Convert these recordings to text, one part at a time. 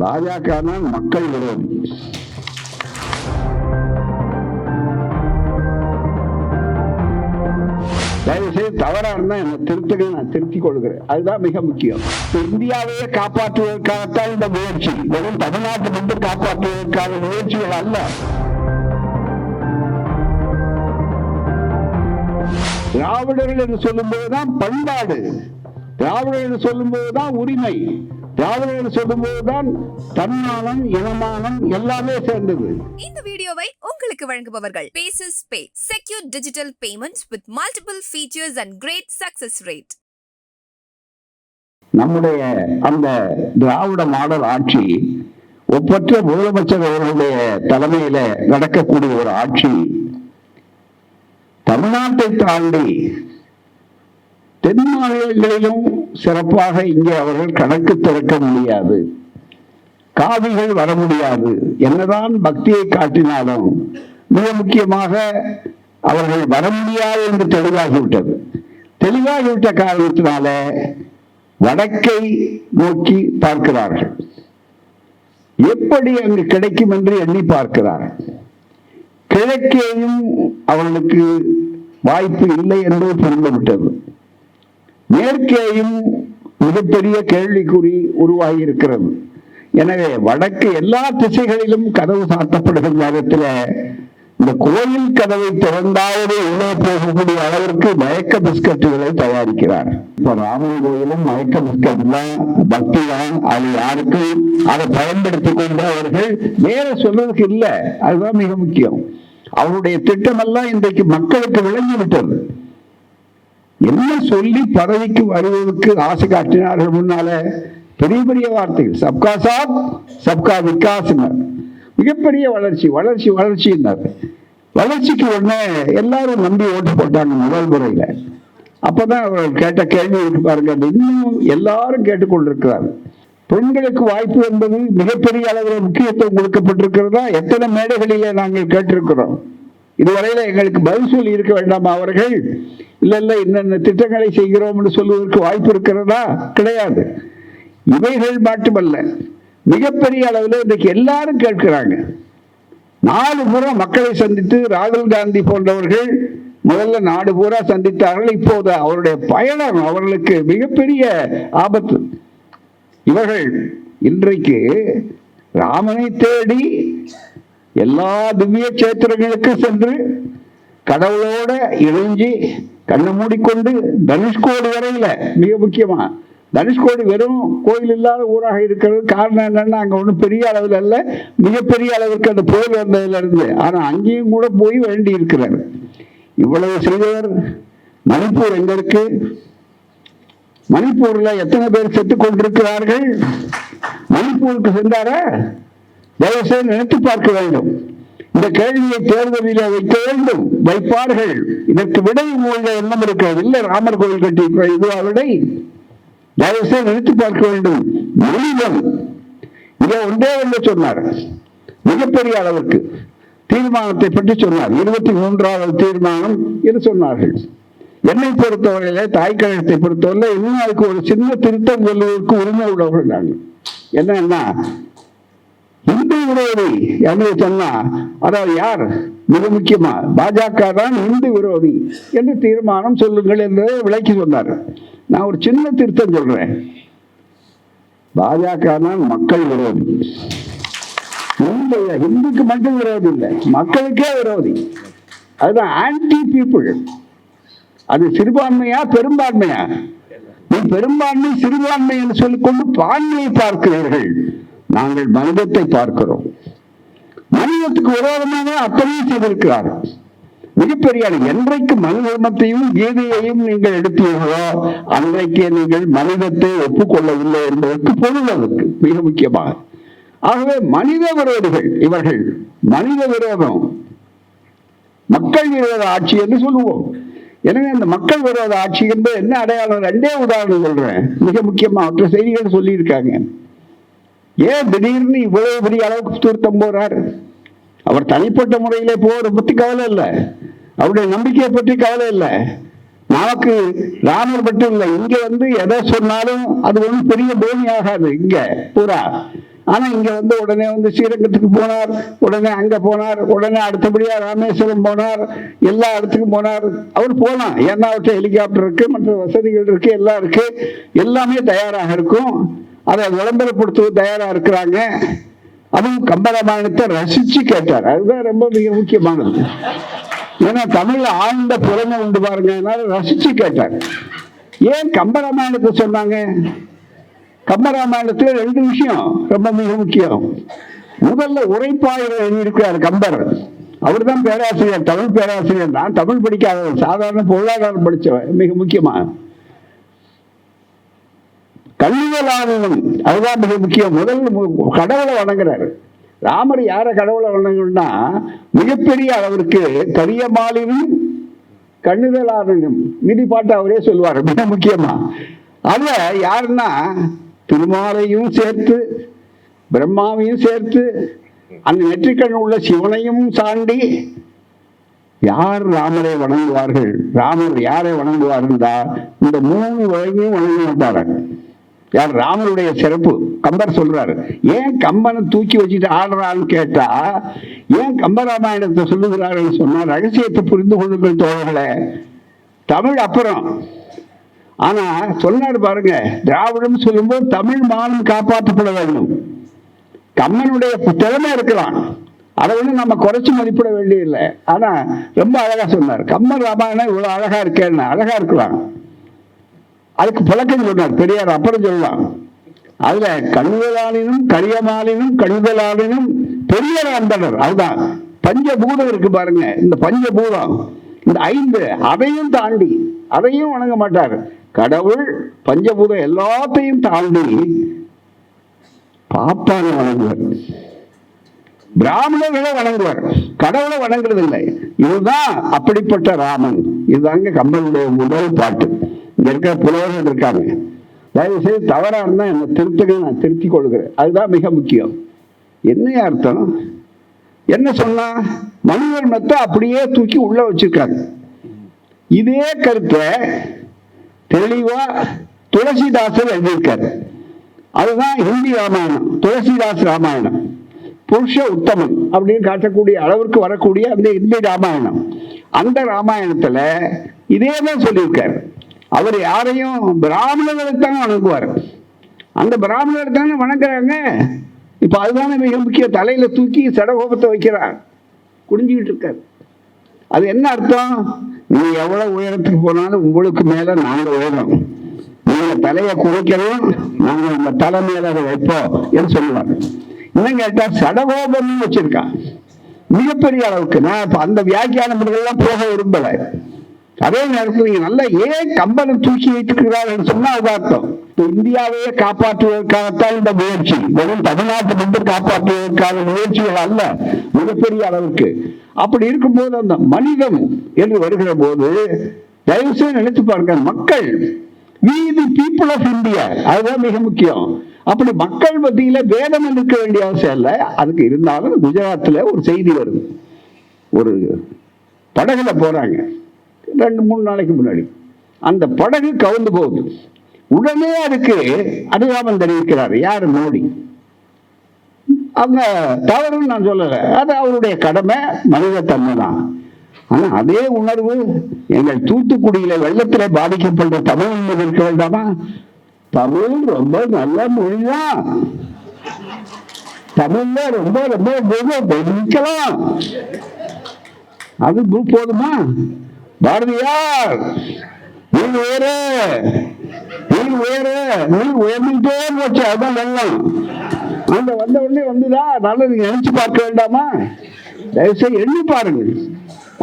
பாஜக தான் மக்கள் விரோதி? தயவுசெய்து தவறா இருந்தா என்ன திருத்துங்க நான் திருத்தி கொள்கிறேன். அதுதான் மிக முக்கியம். இந்தியாவையே காப்பாற்றுவதற்காகத்தான் இந்த முயற்சி. வெறும் தமிழ்நாட்டை மட்டும் காப்பாற்றுவதற்கான முயற்சிகள் அல்ல. திராவிடர்கள் என்று சொல்லும்போதுதான் பண்பாடு. திராவிடர்கள் என்று சொல்லும்போதுதான் உரிமை. என்று சொல்லும்போதுதான் தன்மானம் இனமானம் எல்லாமே சேர்ந்தது. இந்த வீடியோவை உங்களுக்கு வழங்குபவர்கள் bases pay secure digital payments with multiple features and great success rate நம்முடைய அந்த திராவிட மாடல் ஆட்சி ஒப்பற்ற முதலமைச்சர் அவர்களுடைய தலைமையில நடக்கக்கூடிய ஒரு ஆட்சி தமிழ்நாட்டை தாண்டி தென் மாநிலங்களிலும் சிறப்பாக இங்கே அவர்கள் கணக்கு திறக்க முடியாது. காவிகள் வர முடியாது. என்னதான் பக்தியை காட்டினாலும் மிக முக்கியமாக அவர்கள் வர முடியாது என்று தெளிவாகிவிட்டது. தெளிவாகிவிட்ட காரணத்தினால வடக்கை நோக்கி பார்க்கிறார்கள். எப்படி அங்கு கிடைக்கும் என்று எண்ணி பார்க்கிறார்கள் கிழக்கேயும் அவர்களுக்கு வாய்ப்பு இல்லை என்று புரிந்துவிட்டது. மேற்கேயும் மிகப்பெரிய கேள்விக்குறி உருவாகி இருக்கிறது எனவே வடக்கு எல்லா திசைகளிலும் கதவு சாத்தப்படுகிற நேரத்தில் இந்த கோயில் கதவை திறந்தாவது உள்ளே போகக்கூடிய அளவிற்கு மயக்க பிஸ்கட்டுகளை தயாரிக்கிறார். இப்ப ராமன் கோயிலும் மயக்க பிஸ்கட் தான் பக்தி தான் அது யாருக்கும் அதை பயன்படுத்தி கொண்டு அவர்கள் வேற சொல்றதுக்கு இல்லை. அதுதான் மிக முக்கியம். அவருடைய திட்டமெல்லாம் இன்றைக்கு மக்களுக்கு விளங்கி விட்டது என்ன சொல்லி பதவிக்கு வருவதற்கு ஆசை காட்டினார்கள் முன்னால? பெரிய பெரிய வார்த்தைகள். சப்கா சாப் சப்கா விகாசினர் மிகப்பெரிய வளர்ச்சி வளர்ச்சி வளர்ச்சியினர் வளர்ச்சிக்கு உடனே எல்லாரும் நம்பி ஓட்டு போட்டாங்க முதல் முறையில். அப்பதான் அவர்கள் கேட்ட கேள்வி விட்டு பாருங்க. இன்னும் எல்லாரும் கேட்டுக்கொண்டிருக்கிறார். பெண்களுக்கு வாய்ப்பு என்பது மிகப்பெரிய அளவில் முக்கியத்துவம் கொடுக்கப்பட்டிருக்கிறதா? எத்தனை மேடைகளிலே நாங்கள் கேட்டிருக்கிறோம்? இதுவரையில் எங்களுக்கு பதில் சொல்லி இருக்க வேண்டாமா அவர்கள்? இல்லை இல்லை என்னென்ன திட்டங்களை செய்கிறோம் என்று சொல்வதற்கு வாய்ப்பு இருக்கிறதா? கிடையாது. இவைகள் மட்டுமல்ல. மிகப்பெரிய அளவில் இன்றைக்கு எல்லாரும் கேட்கிறாங்க. நாலு பூரா மக்களை சந்தித்து ராகுல் காந்தி போன்றவர்கள் முதல்ல நாடு பூரா சந்தித்தார்கள். இப்போது அவருடைய பயணம் அவர்களுக்கு மிகப்பெரிய ஆபத்து. இவர்கள் இன்றைக்கு ராமனை தேடி எல்லா திவ்ய சேத்திரங்களுக்கும் சென்று கடவுளோட இணைஞ்சி கண்ணை மூடிக்கொண்டு தனுஷ்கோடி வரையில மிக முக்கியமா தனுஷ்கோடி வெறும் கோயில் இல்லாத ஊராக இருக்கிறது காரணம் என்னன்னா அங்க ஒன்றும் பெரிய அளவில் அல்ல மிகப்பெரிய அளவிற்கு அந்த போர் வந்ததுல இருந்து. ஆனா அங்கேயும் கூட போய் வேண்டி இருக்கிறார். இவ்வளவு செய்தவர் மணிப்பூர் எங்க இருக்கு? மணிப்பூர்ல எத்தனை பேர் செத்து கொண்டிருக்கிறார்கள்? மணிப்பூருக்கு சென்றாரா? தயவுசெய்து நினைத்து பார்க்க வேண்டும். இந்த கேள்வியை தேர்தலில் வைக்க வேண்டும் வைப்பார்கள். இதற்கு விடை உங்களுடைய எண்ணம் இருக்கிறது இல்லை ராமர் கோவில் கட்டி இதுவா விடை தயவுசெய்து நினைத்து பார்க்க வேண்டும். மனிதம் இதை ஒன்றே ஒன்று சொன்னார். மிகப்பெரிய அளவுக்கு தீர்மானத்தை பற்றி சொன்னார். இருபத்தி மூன்றாவது தீர்மானம் என்று சொன்னார்கள். என்னை பொறுத்தவரையில தாய் கழகத்தை பொறுத்தவரை இன்னும் அதுக்கு ஒரு சின்ன திருத்தம் சொல்வதற்கு உரிமை உள்ளவர்கள் நாங்கள். என்னன்னா இந்து விரோதி. என்று சொன்னா? அதாவது யார்? மிக முக்கியமா பாஜக தான் இந்து விரோதி என்று தீர்மானம் சொல்லுங்கள் என்று விளக்கி சொன்னார். நான் ஒரு சின்ன திருத்தம் சொல்றேன். பாஜக தான் மக்கள் விரோதி. இந்துக்கு மட்டும் விரோதி இல்லை மக்களுக்கே விரோதி. அதுதான் ஆன்டி பீப்புள் அது சிறுபான்மையா பெரும்பான்மையா? நீ பெரும்பான்மை சிறுபான்மை என்று சொல்லிக்கொண்டு பான்மையை பார்க்கிறீர்கள். நாங்கள் மனிதத்தை பார்க்கிறோம். மனிதத்துக்கு விரோதமாக அத்தனையும் செய்திருக்கிறார்கள் மிகப்பெரிய என்றைக்கு மனித தர்மத்தையும் கீதையையும் நீங்கள் எடுத்தீர்களோ அன்றைக்கே நீங்கள் மனிதத்தை ஒப்புக்கொள்ளவில்லை என்பதற்கு பொருள் அதுக்கு மிக முக்கியமாக. ஆகவே மனித விரோதிகள் இவர்கள் மனித விரோதம். மக்கள் விரோத ஆட்சி என்று சொல்லுவோம். எனவே அந்த மக்கள் விரோத ஆட்சி என்பது என்ன அடையாளம்? ரெண்டே உதாரணம் சொல்றேன். மிக முக்கியமா மற்ற செய்திகள் சொல்லியிருக்காங்க. ஏன் திடீர்னு இவ்வளவு பெரிய அளவுக்கு திருத்தம் போறார்? அவர் தனிப்பட்ட முறையிலே போறதை பற்றி கவலை இல்லை. அவருடைய நம்பிக்கையை பற்றி கவலை இல்லை. நமக்கு ராமர் மட்டும் இல்லை. இங்க வந்து எதை சொன்னாலும் அது ஒன்றும் பெரிய பூமி ஆகாது. இங்க பூரா. ஆனா இங்க வந்து உடனே வந்து ஸ்ரீரங்கத்துக்கு போனார். உடனே அங்க போனார். உடனே அடுத்தபடியா ராமேஸ்வரம் போனார். எல்லா இடத்துக்கும் போனார். அவர் போலாம் ஏன்னா அவர்கிட்ட ஹெலிகாப்டர் இருக்கு மற்ற வசதிகள் இருக்கு எல்லாம் இருக்கு. எல்லாமே தயாராக இருக்கும். அதை விளம்பரப்படுத்துவது தயாரா இருக்கிறாங்க. அதுவும் கம்பராமாயணத்தை ரசிச்சு கேட்டார். அதுதான் ரொம்ப மிக முக்கியமானது. ஏன்னா தமிழ்ல ஆழ்ந்த புலமை உண்டு பாருங்க. அதனால ரசிச்சு கேட்டார். ஏன் கம்பராமாயணத்தை சொன்னாங்க? கம்பராமாயணத்துல ரெண்டு விஷயம் ரொம்ப மிக முக்கியம். முதல்ல உரைப்பாளர் எழுதியிருக்கிறார் கம்பர். அவர் தான் பேராசிரியர் தமிழ் பேராசிரியர். தான் தமிழ் படிக்காதவர் சாதாரண பொருளாதாரம் படித்தவர் மிக முக்கியமாக கல்வியலாளனும் அதுதான் மிக முக்கியம். முதல் கடவுளை வணங்குறாரு. ராமர் யார கடவுளை வணங்கணும்னா மிகப்பெரிய அளவிற்கு கரியமாலினும் கண்ணுதலாளனும் மிதி பாட்டு அவரே சொல்லுவார் மிக முக்கியமா. அதுல யாருன்னா திருமாலையும் சேர்த்து பிரம்மாவையும் சேர்த்து அந்த நெற்றிக்கண் உள்ள சிவனையும் சாண்டி யார் ராமரை வணங்குவார்கள்? ராமர் யாரை வணங்குவார் என்றால் இந்த மூணு வழங்கியும் வணங்க மாட்டார்கள் யார்? ராமனுடைய சிறப்பு. கம்பர் சொல்றாரு. ஏன் கம்பனை தூக்கி வச்சுட்டு ஆடுறான்னு கேட்டா ஏன் கம்பராமாயணத்தை சொல்லுகிறார்கள் சொன்னா ரகசியத்தை புரிந்து கொள்ளுங்கள் தோழர்களே. தமிழ் அப்புறம். ஆனா சொன்னாரு பாருங்க திராவிடம் சொல்லும்போது தமிழ் மானம் காப்பாற்றப்பட வேண்டும். கம்மனுடைய திறமை இருக்கலாம். அதை வந்து நம்ம குறைச்சி மதிப்பிட வேண்டியதில்லை. ஆனா ரொம்ப அழகா சொன்னார். கம்மன் ராமாயணம் இவ்வளவு அழகா இருக்கேன்னு. அழகா இருக்கலாம். அதுக்கு புழக்கம் சொன்னார் பெரியார் அப்புறம் சொல்லலாம். அதுல கண்ணுதலாளினும் கரியமாலினும் கண்ணுதலாளினும் பெரியர் அந்தனர். அதுதான். பஞ்சபூதம் இருக்கு பாருங்க. இந்த பஞ்சபூதம் இந்த ஐந்து அதையும் தாண்டி அதையும் வணங்க மாட்டார். கடவுள் பஞ்சபூதம் எல்லாத்தையும் தாண்டி பாப்பானை வணங்குவார். பிராமணர்களை வணங்குவார். கடவுளை வணங்குறது இல்லை இதுதான் அப்படிப்பட்ட ராமன். இதுதாங்க கம்பனுடைய முதல் பாட்டு. இருக்கிற புலவர்கள் இருக்காங்க. தயவு செய்து தவறாக இருந்தால் என்னை திருத்துங்க நான் திருத்தி கொள்கிறேன். அதுதான் மிக முக்கியம். என்ன அர்த்தம்? என்ன சொன்னா? மனிதர் மத்த அப்படியே தூக்கி உள்ளே வச்சிருக்காங்க இதே கருத்தை தெளிவா துளசிதாசர் எழுதியிருக்காரு. அதுதான் ஹிந்தி ராமாயணம் துளசிதாஸ் ராமாயணம். புருஷ உத்தமன் அப்படின்னு காட்டக்கூடிய அளவிற்கு வரக்கூடிய அந்த இந்தி ராமாயணம். அந்த ராமாயணத்துல இதே தான் சொல்லியிருக்காரு. அவர் யாரையும் பிராமணர்களை வணங்குவார். அந்த பிராமணரை வணங்குறாங்க. இப்போ அதுதானே மிக முக்கிய. தலையில் தூக்கி சடகோபத்தை வைக்கிறார். குடிஞ்சுக்கிட்டு இருக்காரு. அது என்ன அர்த்தம்? நீ எவ்வளோ உயரத்துக்கு போனாலும் உங்களுக்கு மேலே நாங்கள் உயரம். நீங்கள் தலையை குறைக்கிறோம் நாங்கள் அந்த தலை மேலே அதை வைப்போம் என்று சொல்லுவாங்க இன்னும் கேட்டால் சடகோபம்னு வச்சுருக்கான் மிகப்பெரிய அளவுக்கு. நான் இப்போ அந்த வியாக்கியான முறைகள்லாம் போக விரும்பலை. அதே நேரத்தில் நீங்க நல்லா ஏன் கம்பனை தூக்கி வைத்திருக்கிறார்கள் சொன்னா அது அர்த்தம் இந்தியாவையே காப்பாற்றுவதற்காகத்தான் இந்த முயற்சி. வெறும் தமிழ்நாட்டை மட்டும் காப்பாற்றுவதற்கான முயற்சிகள் அல்ல மிகப்பெரிய அளவுக்கு அப்படி இருக்கும்போது அந்த மனிதம் என்று வருகிற போது தயவு செய்து நினைத்து பாருங்க மக்கள் we the ஆஃப் இந்தியா அதுதான் மிக முக்கியம். அப்படி மக்கள் மத்தியில் வேதம் இருக்க வேண்டிய அவசியம் இல்லை. அதுக்கு இருந்தாலும் குஜராத்தில் ஒரு செய்தி வருது ஒரு படகுல போறாங்க. ரெண்டு மூணு நாளைக்கு முன்னாடி அந்த படகு கவுந்து போகுது உடனே அதுக்கு அனுதாபம் தெரிவிக்கிறார் யார் மோடி அவங்க தவறுன்னு நான் சொல்லலை அது அவருடைய கடமை மனித தன்மை தான் ஆனா அதே உணர்வு எங்கள் தூத்துக்குடியில வெள்ளத்திலே பாதிக்கப்படுற தமிழ் மீது இருக்க வேண்டாமா தமிழ் ரொம்ப நல்ல மொழிதான் தமிழ்ல ரொம்ப ரொம்ப ரொம்ப நிக்கலாம் அது போதுமா பாரதியார் நீ வேறு நீ வேறு நீ உயர்ந்துட்டே போச்சு அதுதான் வெள்ளம். அந்த வந்த உடனே வந்துதான் நல்லா நீங்க நினைச்சு பார்க்க வேண்டாமா? தயவுசெய்து எண்ணி பாருங்கள்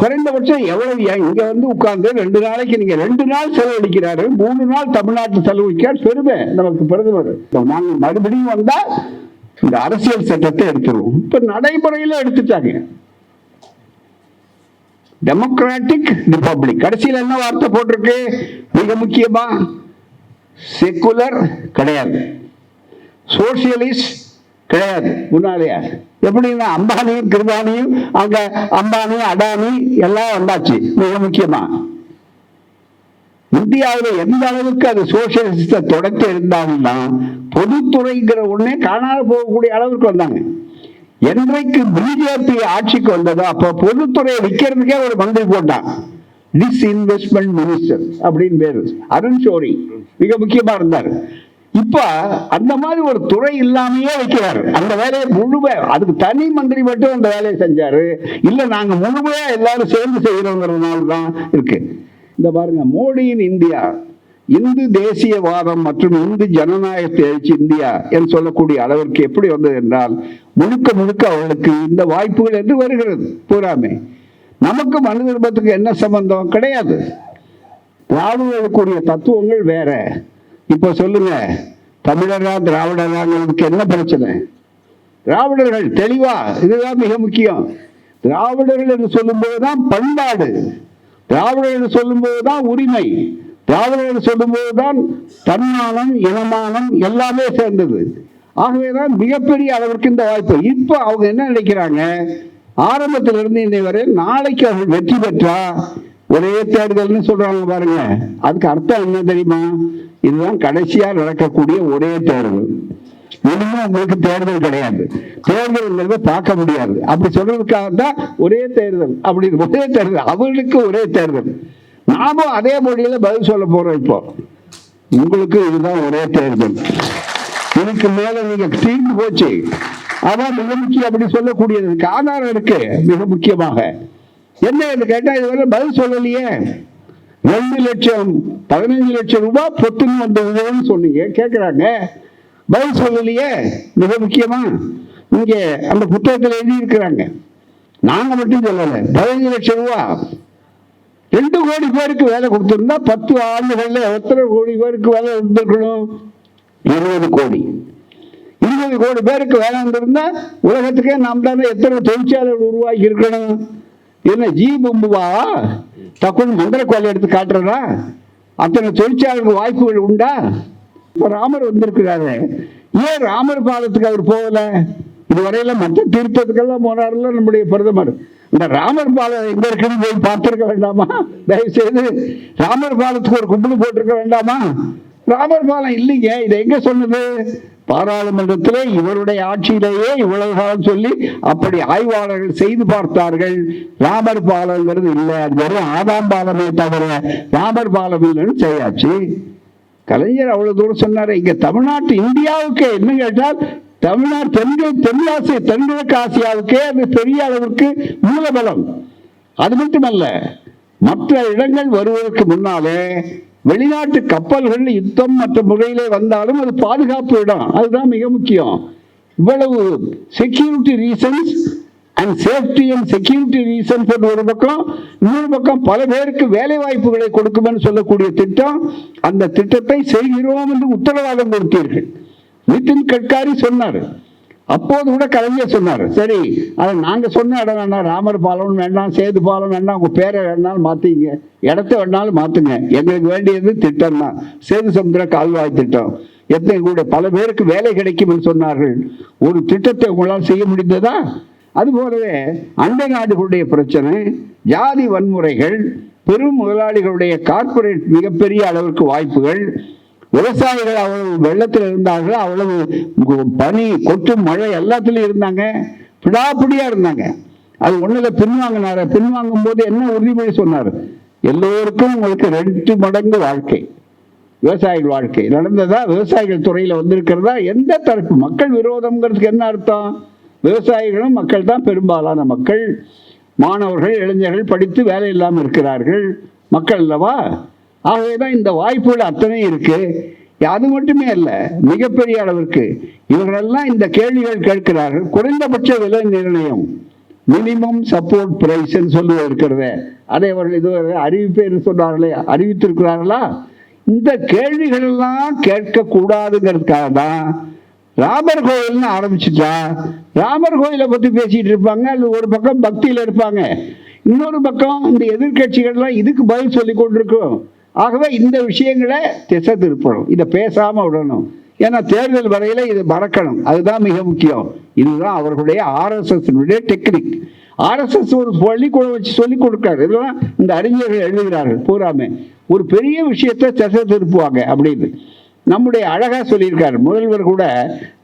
குறைந்தபட்சம் எவ்வளவு இங்க வந்து உட்கார்ந்து ரெண்டு நாளைக்கு நீங்க ரெண்டு நாள் செலவழிக்கிறாரு மூணு நாள் தமிழ்நாட்டு செலவழிக்கார் பெருமை. நமக்கு பிரதமர் நாங்க மறுபடியும் வந்தா இந்த அரசியல் சட்டத்தை எடுத்துருவோம். இப்ப நடைமுறையில எடுத்துட்டாங்க. டெமோக்ராட்டிக் ரிபப்ளிக் கடைசியில் என்ன வார்த்தை போட்டிருக்கு? மிக முக்கியமா செக்குலர் கிடையாது. சோசியலிஸ்ட் கிடையாது. முன்னாலேயா. எப்படின்னா அம்பானியும் கிருபானியும் அங்க அம்பானி அடானி எல்லாம் வந்தாச்சு. மிக முக்கியமா. இந்தியாவில் எந்த அளவுக்கு அது சோசியலிஸ்ட தொடர்ந்து இருந்தாங்கன்னா பொதுத்துறைங்கிற ஒண்ணே காணாமல் போகக்கூடிய அளவுக்கு வந்தாங்க. என்றைக்கு பிஜேபி ஆட்சிக்கு வந்ததோ அப்போ பொதுத்துறையை விற்கிறதுக்கே ஒரு மந்திரி போட்டான். டிஸ்இன்வெஸ்ட்மெண்ட் மினிஸ்டர் அப்படின்னு பேரு. அருண் ஷோரி மிக முக்கியமா இருந்தார். இப்ப அந்த மாதிரி ஒரு துறை இல்லாமையே வைக்கிறாரு. அந்த வேலையை முழுமை அதுக்கு தனி மந்திரி மட்டும் அந்த வேலையை செஞ்சாரு. இல்ல நாங்க முழுமையா எல்லாரும் சேர்ந்து செய்யறோங்கிறதுனால தான் இருக்கு. இந்த பாருங்க மோடியின் இந்தியா. இந்து தேசியவாதம் மற்றும் இந்து ஜனநாயகத்தை எழுச்சி இந்தியா என்று சொல்லக்கூடிய அளவிற்கு எப்படி வந்தது என்றால் முழுக்க முழுக்க அவர்களுக்கு இந்த வாய்ப்புகள் என்று வருகிறது பூராமே. நமக்கு மனு தர்மத்துக்கு என்ன சம்பந்தம்? கிடையாது. திராவிடர்களுக்குரிய தத்துவங்கள் வேற. இப்போ சொல்லுங்க தமிழரா திராவிடராங்கிறதுக்கு என்ன பிரச்சனை? திராவிடர்கள் தெளிவா இதுதான் மிக முக்கியம். திராவிடர்கள் என்று சொல்லும்போது தான் பண்பாடு. திராவிடர்கள் என்று சொல்லும்போது தான் உரிமை. திராவிடர்கள் சொல்லும்போது தான் தன்மானம் இனமானம் எல்லாமே சேர்ந்தது. ஆகவேதான் மிகப்பெரிய அளவிற்கு இந்த வாய்ப்பு. இப்போ அவங்க என்ன நினைக்கிறாங்க? ஆரம்பத்திலிருந்து இன்னை வரை நாளைக்கு அவர்கள் வெற்றி பெற்றா ஒரே தேர்தல்னு சொல்றாங்க பாருங்க. அதுக்கு அர்த்தம் என்ன தெரியுமா? இதுதான் கடைசியா நடக்கக்கூடிய ஒரே தேர்தல் இனிமே உங்களுக்கு தேர்தல் கிடையாது. தேர்தல்ங்கிறத பார்க்க முடியாது. அப்படி சொல்றதுக்காக தான் ஒரே தேர்தல் அப்படி ஒரே தேர்தல் அவர்களுக்கு ஒரே தேர்தல் நாமும் அதே மொழியில பதில் சொல்ல போறோம் இப்போ. உங்களுக்கு இதுதான் ஒரே தேர்தல். இதுக்கு மேல நீங்க தீர்ந்து போச்சு. அதான் மிக முக்கியம் அப்படி சொல்லக்கூடியதுக்கு ஆதாரம் இருக்கு மிக முக்கியமாக. என்ன என்று கேட்டா இதுவரை பதில் சொல்லலையே. ரெண்டு லட்சம் பதினஞ்சு லட்சம் ரூபாய் பொத்துன்னு வந்ததுன்னு சொன்னீங்க. கேட்குறாங்க பதில் சொல்லலையே. மிக முக்கியமா. இங்க அந்த புத்தகத்தில் எழுதி இருக்கிறாங்க நாங்க மட்டும் சொல்லலை. பதினஞ்சு லட்சம் ரூபாய். ரெண்டு கோடி பேருக்கு வேலை கொடுத்துருந்தா பத்து ஆண்டுகள்ல எத்தனை கோடி பேருக்கு வேலை கொடுத்துருக்கணும்? இருபது கோடி. இருபது கோடி பேருக்கு வேலை இருந்திருந்தா உலகத்துக்கே நாம் தானே எத்தனை தொழிற்சாலைகள் உருவாக்கி இருக்கணும் என்ன ஜி பொம்புவா? டக்குன்னு மந்திர கோலை எடுத்து காட்டுறதா? அத்தனை தொழிற்சாலைகளுக்கு வாய்ப்புகள் உண்டா? இப்போ ராமர் வந்திருக்கிறாரு. ஏன் ராமர் பாலத்துக்கு அவர் போகலை? இதுவரையில மற்ற தீர்த்தத்துக்கெல்லாம் போனார்ல நம்முடைய பிரதமர். இந்த ராமர் பாலம் எங்க இருக்குன்னு போய் பார்த்திருக்க வேண்டாமா? தயவு செய்து ராமர் பாலத்துக்கு ஒரு கும்பிடு போட்டிருக்க வேண்டாமா? ராமர் பாலம் இல்லைங்க. இதை எங்க சொன்னது? பாராளுமன்றத்திலே இவருடைய ஆட்சியிலேயே இவ்வளவு காலம் சொல்லி அப்படி ஆய்வாளர்கள் செய்து பார்த்தார்கள். ராமர் பாலங்கிறது இல்லை. அது வெறும் ஆதாம் பாலமே தவிர ராமர் பாலம் இல்லைன்னு செய்யாச்சு. கலைஞர் அவ்வளவு தூரம் சொன்னார். இங்க தமிழ்நாட்டு இந்தியாவுக்கு என்ன கேட்டால் தமிழ்நாடு தென்கிழ தென்னாசிய தென்கிழக்கு ஆசியாவுக்கே அது பெரிய அளவிற்கு மூலபலம். அது மட்டுமல்ல மற்ற இடங்கள் வருவதற்கு முன்னாலே வெளிநாட்டு கப்பல்கள் யுத்தம் மற்ற முறையிலே வந்தாலும் அது பாதுகாப்பு இடம். அதுதான் மிக முக்கியம். இவ்வளவு security reasons and safety and security reasons ஒரு பக்கம் இன்னொரு பக்கம் பல பேருக்கு வேலை வாய்ப்புகளை கொடுக்கும்னு சொல்லக்கூடிய திட்டம் அந்த திட்டத்தை செய்கிறோம் என்று உத்தரவாதம் கொடுத்தீர்கள். நிதின் கட்காரி சொன்னார். அப்போது கூட கலைஞர் சொன்னார். சரி அதை நாங்கள் சொன்ன இடம் வேண்டாம் ராமர் பாலம் வேண்டாம் சேது பாலம் வேண்டாம் உங்கள் பேரை வேணாலும் மாற்றிங்க இடத்த வேணாலும் மாற்றுங்க எங்களுக்கு வேண்டியது திட்டம் தான். சேது சமுத்திர கால்வாய் திட்டம். எத்தனை கூட பல பேருக்கு வேலை கிடைக்கும் சொன்னார்கள். ஒரு திட்டத்தை உங்களால் செய்ய முடிந்ததா? அதுபோலவே அண்டை நாடுகளுடைய பிரச்சனை ஜாதி வன்முறைகள் பெரும் முதலாளிகளுடைய கார்ப்பரேட் மிகப்பெரிய அளவிற்கு வாய்ப்புகள் விவசாயிகள் அவ்வளவு வெள்ளத்தில் இருந்தார்கள் அவ்வளவு பனி கொட்டு மழை எல்லாத்துலேயும் இருந்தாங்க. பிடாப்பிடியா இருந்தாங்க. அது ஒண்ணுல பின்வாங்கினாரு. பின்வாங்கும் போது என்ன உறுதிமொழி சொன்னார்? எல்லோருக்கும் உங்களுக்கு ரெண்டு மடங்கு வாழ்க்கை. விவசாயிகள் வாழ்க்கை. நடந்ததா? விவசாயிகள் துறையில வந்திருக்கிறதா? எந்த தரப்பு? மக்கள் விரோதம்ங்கிறதுக்கு என்ன அர்த்தம்? விவசாயிகளும் மக்கள் தான் பெரும்பாலான மக்கள். மாணவர்கள் இளைஞர்கள் படித்து வேலை இல்லாமல் இருக்கிறார்கள். மக்கள் அல்லவா? ஆகவேதான் இந்த வாய்ப்புகள் அத்தனை இருக்கு. அது மட்டுமே அல்ல மிகப்பெரிய அளவிற்கு இவர்களெல்லாம் இந்த கேள்விகள் கேட்கிறார்கள். குறைந்தபட்ச விலை நிர்ணயம் மினிமம் சப்போர்ட் பிரைஸ் சொல்லுவது இருக்கிறதே. அதை அவர்கள் இதுவரை அறிவிப்பே என்று சொன்னார்களே அறிவித்திருக்கிறார்களா? இந்த கேள்விகள் எல்லாம் கேட்கக்கூடாதுங்கிறதுக்காக தான் ராமர் கோயில்னு ஆரம்பிச்சுட்டா ராமர் கோயிலை பற்றி பேசிகிட்டு இருப்பாங்க அது ஒரு பக்கம் பக்தியில் இருப்பாங்க. இன்னொரு பக்கம் இந்த எதிர்க்கட்சிகள்லாம் இதுக்கு பதில் சொல்லி கொண்டிருக்கும். ஆகவே இந்த விஷயங்களை திசை திருப்பணும். இதை பேசாமல் விடணும். ஏன்னா தேர்தல் வரையில் இது மறக்கணும். அதுதான் மிக முக்கியம். இதுதான் அவர்களுடைய ஆர்எஸ்எஸ்னுடைய டெக்னிக். ஆர்எஸ்எஸ் ஒரு பள்ளிக்கூடம் வச்சு சொல்லிக் கொடுக்காரு. இதெல்லாம் இந்த அறிஞர்கள் எழுதுகிறார்கள். பூராமே. ஒரு பெரிய விஷயத்தை திசை திருப்புவாங்க அப்படின்னு. நம்முடைய அழகா சொல்லியிருக்கார். முதல்வர் கூட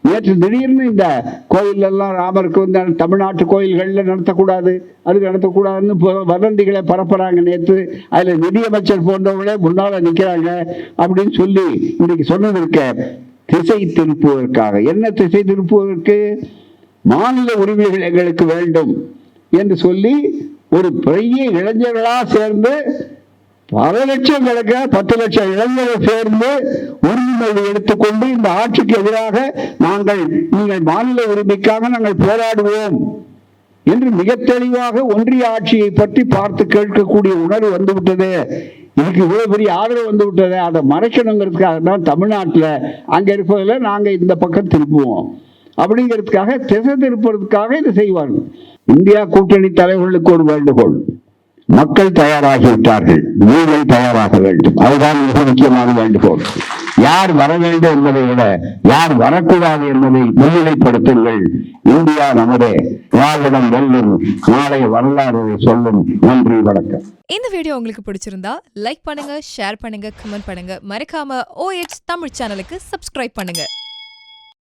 நேற்று திடீர்னு இந்த கோயிலெல்லாம் ராமருக்கு வந்து தமிழ்நாட்டு கோயில்களில் நடத்தக்கூடாது அது நடத்தக்கூடாதுன்னு வதந்திகளை பரப்புறாங்க நேற்று அதில் நிதியமைச்சர் போன்றவங்களே முன்னால் நிற்கிறாங்க அப்படின்னு சொல்லி இன்னைக்கு சொன்னது இருக்க திசை திருப்புவதற்காக. என்ன திசை திருப்புவதற்கு? மாநில உரிமைகள் எங்களுக்கு வேண்டும் என்று சொல்லி ஒரு பெரிய இளைஞர்களாக சேர்ந்து பல லட்சம் கிடக்க பத்து லட்சம் இளைஞர்கள் சேர்ந்து உறுதிமொழி எடுத்துக்கொண்டு இந்த ஆட்சிக்கு எதிராக நாங்கள் நீங்கள் மாநில உரிமைக்காக நாங்கள் போராடுவோம் என்று மிக தெளிவாக ஒன்றிய ஆட்சியை பற்றி பார்த்து கேட்கக்கூடிய உணர்வு வந்துவிட்டது. இதுக்கு இவ்வளவு பெரிய ஆதரவு வந்து விட்டது அதை மறைக்கணுங்கிறதுக்காக தான் தமிழ்நாட்டில் அங்கே இருப்பதில் நாங்கள் இந்த பக்கம் திருப்புவோம் அப்படிங்கிறதுக்காக திசை திருப்புறதுக்காக இதை செய்வார்கள். இந்தியா கூட்டணி தலைவர்களுக்கு ஒரு வேண்டுகோள். மக்கள் தயாராகிவிட்டார்கள். நீங்கள் தயாராக வேண்டும். அதுதான் மிக முக்கியமான வேண்டுகோள். யார் வர வேண்டும் என்பதை விட யார் வரக்கூடாது என்பதை முன்னிலைப்படுத்துங்கள். இந்தியா நமதே. யாரிடம் வெல்லும். நாளை வரலாறு சொல்லும். நன்றி வணக்கம். இந்த வீடியோ உங்களுக்கு பிடிச்சிருந்தா லைக் பண்ணுங்க ஷேர் பண்ணுங்க கமெண்ட் பண்ணுங்க. மறக்காம ஓஎச் தமிழ் சேனலுக்கு சப்ஸ்கிரைப் பண்ணுங்க.